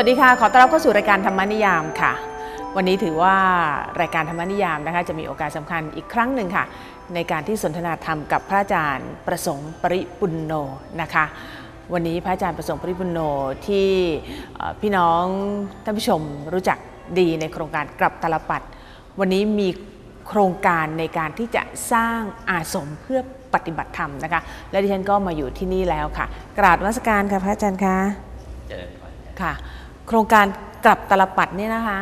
สวัสดีค่ะ ขอต้อนรับเข้าสู่รายการธรรมนิยามค่ะ วันนี้ถือว่ารายการธรรมนิยามนะคะจะมีโอกาสสำคัญอีกครั้งหนึ่งค่ะ ในการที่สนทนาธรรมกับพระอาจารย์ประสงค์ปริปุณโนนะคะ วันนี้พระอาจารย์ประสงค์ปริปุณโนที่เอ่อพี่น้องท่านผู้ชมรู้จักดีในโครงการกลับตลปัด วันนี้มีโครงการในการที่จะสร้างอาสมเพื่อปฏิบัติธรรมนะคะ และดิฉันก็มาอยู่ที่นี่แล้วค่ะ กราบนมัสการค่ะพระอาจารย์คะเจริญพรจ้ะค่ะ โครงการกลับตลปัดเนี่ยนะคะ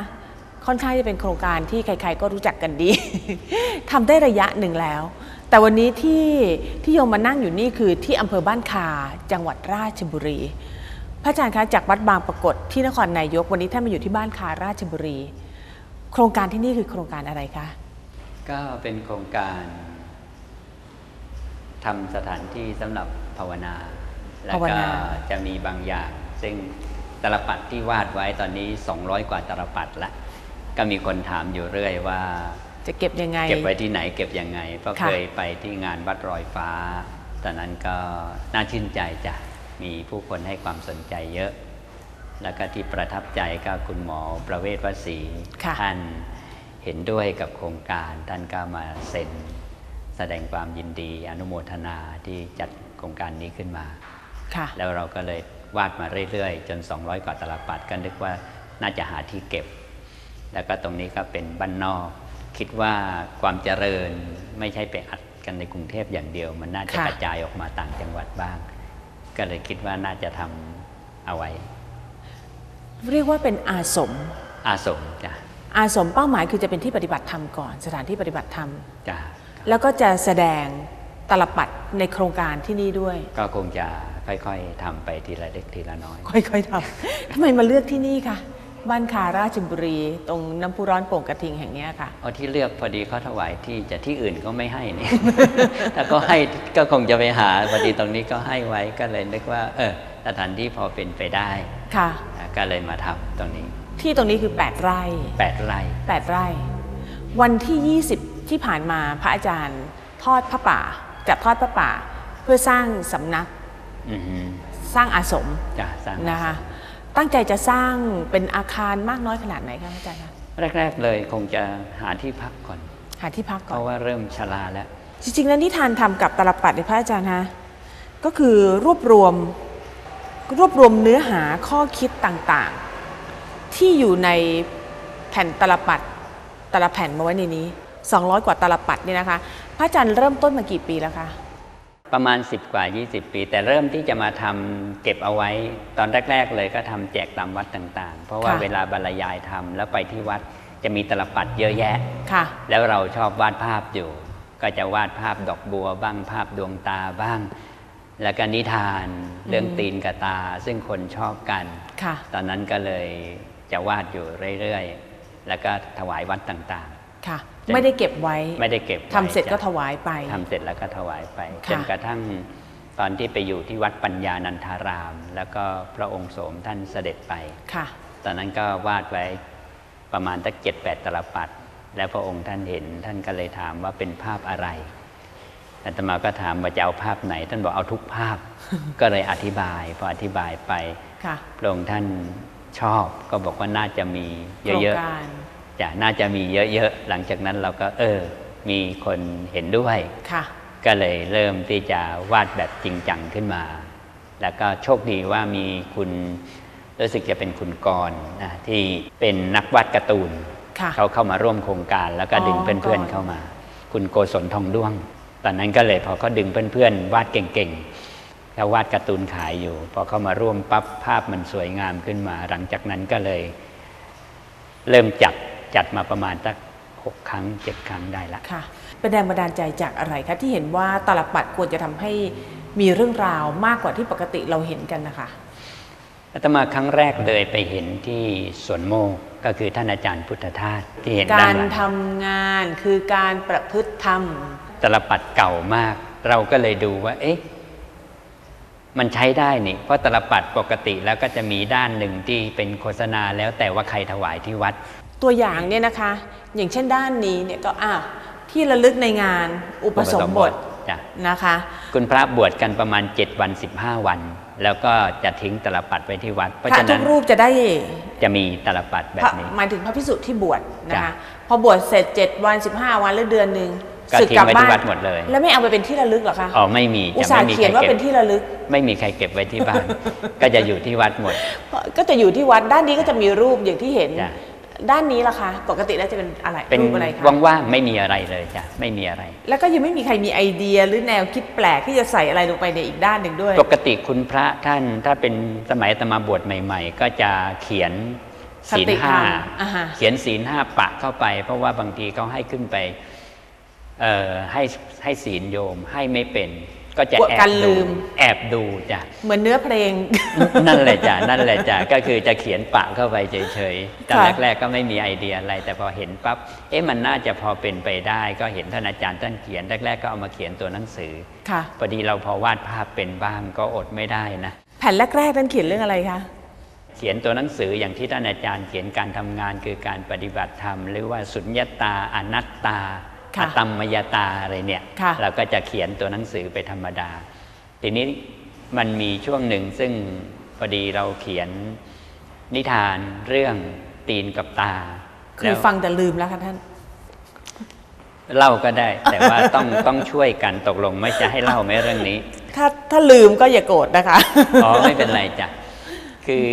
ค่อนข้างจะเป็นโครงการที่ใครๆก็รู้จักกันดีทำได้ระยะหนึ่งแล้ว แต่วันนี้ที่ที่โยมมานั่งอยู่นี่คือที่อำเภอบ้านคาจังหวัดราชบุรี พระอาจารย์คะจากวัดบางปรากฏที่นครนายกวันนี้ท่านมาอยู่ที่บ้านคาราชบุรี โครงการที่นี่คือโครงการอะไรคะก็เป็นโครงการทำสถานที่สำหรับภาวนา แล้วภาวก็นาจะมีบางอย่าง ซึ่ง ตลปัดที่วาดไว้ตอนนี้ 200 กว่าตลปัดละ ก็มีคนถามอยู่เรื่อยว่า จะเก็บยังไง เก็บไว้ที่ไหนเก็บยังไง เพราะค่ะเคยไปที่งานวัดรอยฟ้า ตอนนั้นก็น่าชื่นใจจ้ะ มีผู้คนให้ความสนใจเยอะ แล้วก็ที่ประทับใจก็คุณหมอประเวศวสีค่ะท่านเห็นด้วยกับโครงการ ท่านก็มาเซ็นแสดงความยินดีอนุโมทนาที่จัดโครงการนี้ขึ้นมาค่ะแล้วเราก็เลย วาดมาเรื่อยๆ จน 200 กว่าตลปัดก็นึกว่าน่าจะหาที่เก็บ แล้วก็ตรงนี้ก็เป็นบ้านนอก คิดว่าความเจริญไม่ใช่ไปอัดกันในกรุงเทพอย่างเดียว มันน่าจะค่ะกระจายออกมาต่างจังหวัดบ้าง ก็เลยคิดว่าน่าจะทำเอาไว้ เรียกว่าเป็นอาสม อาสมจ้ะอาสมเป้าหมายคือจะเป็นที่ปฏิบัติธรรมก่อน สถานที่ปฏิบัติธรรมจ้ะแล้วก็จะแสดงตลปัดในโครงการที่นี่ด้วย ก็คงจะ ค่อยๆทำไปทีละเล็กทีละน้อย ค่อยๆทำทำไมมาเลือกที่นี่คะบ้านคาราชบุรี ตรงน้ำพุร้อนโป่งกระทิงแห่งเนี้ยค่ะเอาที่เลือกพอดีเขาถวายที่จะที่อื่นก็ไม่ให้นี่ถ้าก็ให้ก็คงจะไปหาพอดีตรงนี้ก็ให้ไว้ก็เลยนึกว่า เออสถานที่พอเป็นไปได้ค่ะนะก็เลยมาทำตรงนี้ ที่ตรงนี้คือ 8 ไร่แปดไร่ 8 ไร่ วันที่ 20 ที่ผ่านมาพระอาจารย์ทอดพระป่าจัดทอดพระป่า เพื่อสร้างสำนักอือฮึ สร้างอาสมจ้ะสร้างนะคะตั้งใจจะสร้างเป็นอาคารมากน้อยขนาดไหนคะพระอาจารย์คะแรก ๆ เลยคงจะหาที่พักก่อน หาที่พักเพก่อนราะว่าเริ่มชราแล้ว จริง ๆ แล้วนิทานทำกับตลปัดในพระอาจารย์ฮะก็คือรวบรวมรวบรวมเนื้อหาข้อคิดต่างๆ ที่อยู่ในแผ่นตลปัดตละแผ่นมาไว้ในนี้ 200 กว่าตลปัดเนี่ยนะคะ พระอาจารย์เริ่มต้นมากี่ปีแล้วคะ ประมาณ 10 กว่า 20 ปี แต่เริ่มที่จะมาทำเก็บเอาไว้ตอนแรก ๆ เลยก็ทำแจกตามวัดต่างๆ เพราะว่าค่ะเวลาบรรยายทำแล้วไปที่วัดจะมีตลปัดเยอะแยะค่ะ แล้วเราชอบวาดภาพอยู่ ก็จะวาดภาพดอกบัวบ้างภาพดวงตาบ้าง แล้วก็นิทานเรื่องตีนกับตา ซึ่งคนชอบกันค่ะ ตอนนั้นก็เลยจะวาดอยู่เรื่อยๆ แล้วก็ถวายวัดต่าง ค่ะจะไม่ได้เก็บไว้ๆไม่ได้เก็บไว้ทำเสร็จก็จ้ะถวายไปทำเสร็จแล้วก็ถวายไปค่ะจนกระทั่งตอนที่ไปอยู่ที่วัดปัญญานันทาราม แล้วก็พระองค์โสมท่านเสด็จไปค่ะ ตอนนั้นก็วาดไว้ประมาณตั้งเจ็ดแปดตลปัด แล้วพระองค์ท่านเห็นท่านก็เลยถามว่าเป็นภาพอะไรอาตมาก็ถามว่าจะเอาภาพไหน ท่านบอกเอาทุกภาพ ก็เลยอธิบายพออธิบายไปค่ะพระองค์ท่านชอบก็บอกว่าน่าจะมีโครงเยอะการๆ จะน่าจะมีเยอะๆ หลังจากนั้นเราก็เออ มีคนเห็นด้วยค่ะก็เลยเริ่มที่จะวาดแบบจริงจังขึ้นมา แล้วก็โชคดีว่ามีคุณรู้สึกจะเป็นคุณกรณ์นะที่เป็นนักวาดการ์ตูนค่ะเขาเข้ามาร่วมโครงการแล้วก็ดึงอ๋อเพื่อนกรๆเข้ามา คุณโกศลทองด้วง ตอนนั้นก็เลยพอเขาดึงเพื่อนๆ วาดเก่งๆแล้ววาดการ์ตูนขายอยู่ พอเข้ามาร่วมปั๊บภาพมันสวยงามขึ้นมา หลังจากนั้นก็เลย เริ่มจัด จัดมาประมาณสักหกครั้งเจ็ดครั้งได้ละค่ะเป็นแรงบันดาลใจจากอะไรคะที่เห็นว่าตลปัดควรจะทำให้มีเรื่องราวมากกว่าที่ปกติเราเห็นกันนะคะอาตมาครั้งแรกเลยไปเห็นที่สวนโมกก็คือท่านอาจารย์พุทธทาสที่เห็นด้ากานรหลังทำงานคือการประพฤติธรรมตลปัดเก่ามาก เราก็เลยดูว่า เอ๊ะมันใช้ได้นี่ เพราะตลปัดปกติแล้วก็จะมีด้านหนึ่งที่เป็นโฆษณาแล้วแต่ว่าใครถวายที่วัด ตัวอย่างเนี่ยนะคะ อย่างเช่นด้านนี้เนี่ยก็อ้าวที่ระลึกในงานอุปสมบทจจ้ะนะคะ คุณพระบวชกันประมาณ 7 วัน 15 วัน แล้วก็จะทิ้งตลปัดไว้ที่วัด เพราะพระฉะทุนั้กนรูปจะได้จะมีตลปัดแบพระบนี้หมายถึงพระพิสุที่บวชนะจ้ะคะพอบวชเสร็จ 7 วัน 15 วันหรือเดือนหนึ่งก็ศึกทิ้งกลับไว้บ้าที่นวัดหมดเลย แล้วไม่เอาไปเป็นที่ระลึกเหรอคะอ๋อไม่มีอุตจะส่าไม่ห์มีเขีใคยรนว่าเก็เป็บนที่ระลึก ไม่มีใครเก็บไว้ที่บ้าน ก็จะอยู่ที่วัดหมด ก็จะอยู่ที่วัดด้านนี้ก็จะมีรูปอย่างที่เห็นจ้ะ ด้านนี้ล่ะคะ ปกติแล้วจะเป็นอะไรเป็นรูปอะไรคะว่างๆไม่มีอะไรเลยจ้ะไม่มีอะไร แล้วก็ยังไม่มีใครมีไอเดียหรือแนวคิดแปลกที่จะใส่อะไรลงไปในอีกด้านหนึ่งด้วย ปกติคุณพระท่านถ้าเป็นสมัยอาตมาบวชใหม่ ๆ ก็จะเขียนศีลคติธรรมห้าอ่าฮะเขียนศีลห้าปะเข้าไป เพราะว่าบางทีเขาให้ขึ้นไปเอ่อให้ให้ศีลโยมให้ไม่เป็น ก็จะกลัวแอบกันลืดูมแอบดูจ้ะเหมือนเนื้อเพลง นั่นแหละจ้ะนั่นแหละจ้ะก็คือจะเขียนปะเข้าไปเฉยๆตอนค่ะแรกๆก็ไม่มีไอเดียอะไร แต่พอเห็นปั๊บเอ๊ะมันน่าจะพอเป็นไปได้ ก็เห็นท่านอาจารย์ท่านเขียนแรกๆก็เอามาเขียนตัวหนังสือค่ะพอดีเราพอวาดภาพเป็นบ้างก็อดไม่ได้นะแผ่นแรกๆท่านเขียนเรื่องอะไรคะเขียนตัวหนังสืออย่างที่ท่านอาจารย์เขียนการทำงานคือการปฏิบัติธรรม หรือว่าสุญญตาอนัตตาค่ะ อตัมมยตาอะไรเนี่ยค่ะเราก็จะเขียนตัวหนังสือไปธรรมดา ทีนี้มันมีช่วงหนึ่งซึ่งพอดีเราเขียนนิทานเรื่องตีนกับตาเคแล้ยวฟังแต่ลืมแล้วค่ะท่าน เล่าก็ได้ แต่ว่าต้องต้องช่วยกันตกลงไม่จะให้เล่าไหมเรื่องนี้ ถ้าถ้าลืมก็อย่าโกรธนะคะ อ๋อไม่เป็นไรจ้ะ คือ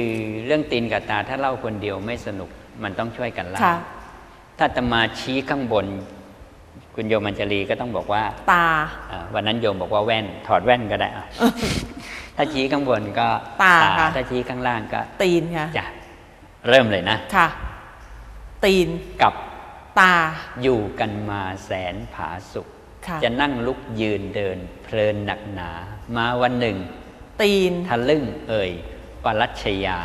เรื่องตีนกับตาถ้าเล่าคนเดียวไม่สนุกมันต้องช่วยกันเล่าค่ะถ้าจะมาชี้ข้างบน คุณโยมมัญจรีก็ต้องบอกว่าตาอ่าวันนั้นโยมบอกว่าแว่น ถอดแว่นก็ได้อะถ้าชี้ข้างบนก็ตาค่ะถ้าชี้ข้างล่างก็ ตีนค่ะจะเริ่มเลยนะค่ะ ตีนกับตา อยู่กันมาแสนผาสุขค่ะจะนั่งลุกยืนเดิน เพลินหนักหนา มาวันหนึ่ง ตีนทะลึ่งเอ่ยปรัชญา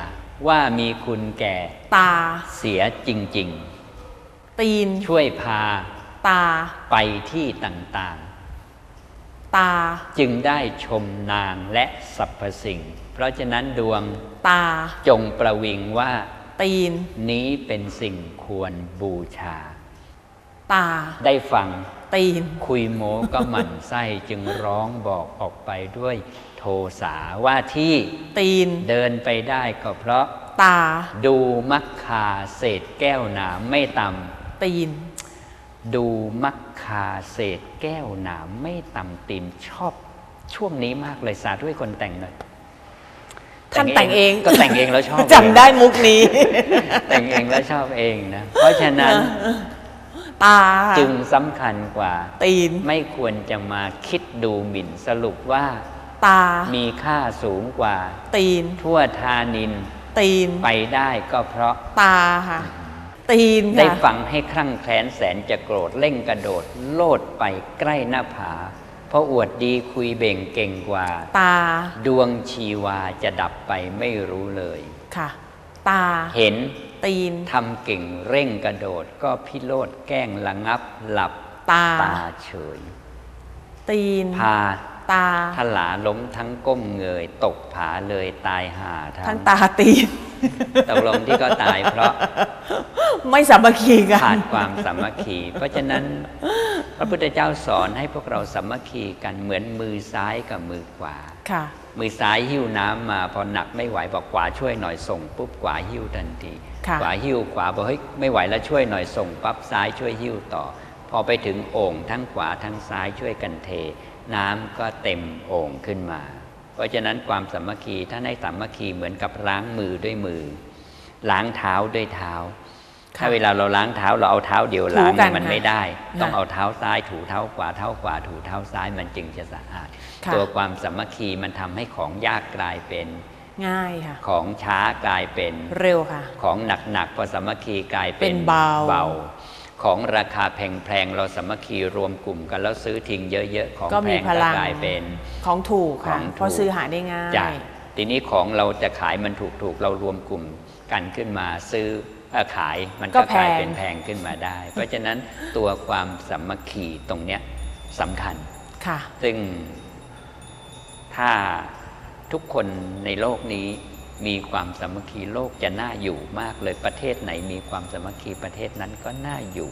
ว่ามีคุณแก่ ตาเสียจริงตีนๆช่วยพา ตา ไปที่ต่างตาๆจึงได้ชมนางและสรรพสิ่ง เพราะฉะนั้นดวงตาจงประวิงว่า ตีน นี้เป็นสิ่งควรบูชา ตา ได้ฟัง ตีน คุยโมก็หมั่นไส้จึงร้องบอกออกไปด้วยโทสาว่าที่ตีนเดินไปได้ก็เพราะ ตา ดูมักคาเศษแก้วหนามไม่ต่ตีนำ ดูมักคาเศษแก้วหนามไม่ต่ำติมชอบช่วงนี้มากเลยสาธุให้คนแต่งหน่อยท่านแต่งเองก็แต่งเองแล้วชอบจำได้มุกนี้ แต่งเองแล้วชอบเองนะ เพราะฉะนั้นตาจึงสำคัญกว่า ตีนไม่ควรจะมาคิดดูหมิ่นสรุปว่า ตา มีค่าสูงกว่า ตีน ทั่วทานิน ตีนไปได้ก็เพราะตาค่ะ ตีนได้ค่ะฟังให้ครั่งแคลนแสนจะโกรธเร่งกระโดด โลดไปใกล้หน้าผา เพราะอวดดีคุยเบ่งเก่งกว่า ตา ดวงชีวาจะดับไปไม่รู้เลย ค่ะ ตา เห็น ตีน ทำเก่งเร่งกระโดด ก็พิโรธแกล้งระงับหลับ ตา ตาเฉย ตีน พา ตา ทลาล้มทั้งก้มเงย ตกผาเลยตายหาทั้ทั้งงตาตีน ตกลงที่ก็ตายเพราะไม่สามัคคีกัขานดความสามัคคี เพราะฉะนั้นพระพุทธเจ้าสอนให้พวกเราสามัคคีกันเหมือนมือซ้ายกับมือขวาค่ะ มือซ้ายหิ้วน้ำมาพอหนักไม่ไหวบอกขวาช่วยหน่อยส่งปุ๊บขวาหิ้วทันทีค่ะขวาหิ้วขวาบอกเฮ้ยไม่ไหวแล้วช่วยหน่อยส่งปั๊บซ้ายช่วยหิ้วต่อ พอไปถึงโอ่งทั้งขวาทั้งซ้ายช่วยกันเท น้ำก็เต็มโอ่งขึ้นมาเพ ราะฉะนั้นความสามัคคีถ้าในสามัคคีเหมือนกับล้างมือด้วยมือ ล้างเท้าด้วยเท้า ถ้าเวลาเราล้างเท้าเราเอาเท้าเดียวล้างถูกันเนี่ยมันค่ะไม่ได้ ต้องค่ะเอาเท้าซ้ายถูเท้าขวาเท้าขวาถูเท้าซ้ายมันจึงจะสะอาดค่ะตัวความสามัคคีมันทำให้ของยากกลายเป็นง่ายค่ะของช้ากลายเป็นเร็วค่ะ ของหนักๆพอสามัคคีกลายเป็เป็นนเบา ของราคาแพงๆเราสามัคคีรวมกลุ่มกันแล้วซื้อทิ้งเยอะๆ ของก็แพมีงพก็ลัง กลายเป็น ของถูกขค่ะองถูก เพราะซื้อหาได้ง่ายจ้ะทีนี้ของเราจะขายมันถูกๆ เรารวมกลุ่มกันขึ้นมาซื้อเอ่อขายมันก็กลายเป็นแพงขึ้นมาได้ เพราะฉะนั้นตัวความสามัคคีตรงเนี้ยสำคัญ ค่ะ ซึ่งถ้าทุกคนในโลกนี้ มีความสามัคคีโลกจะน่าอยู่มากเลยประเทศไหนมีความสามัคคีประเทศนั้นก็น่าอยู่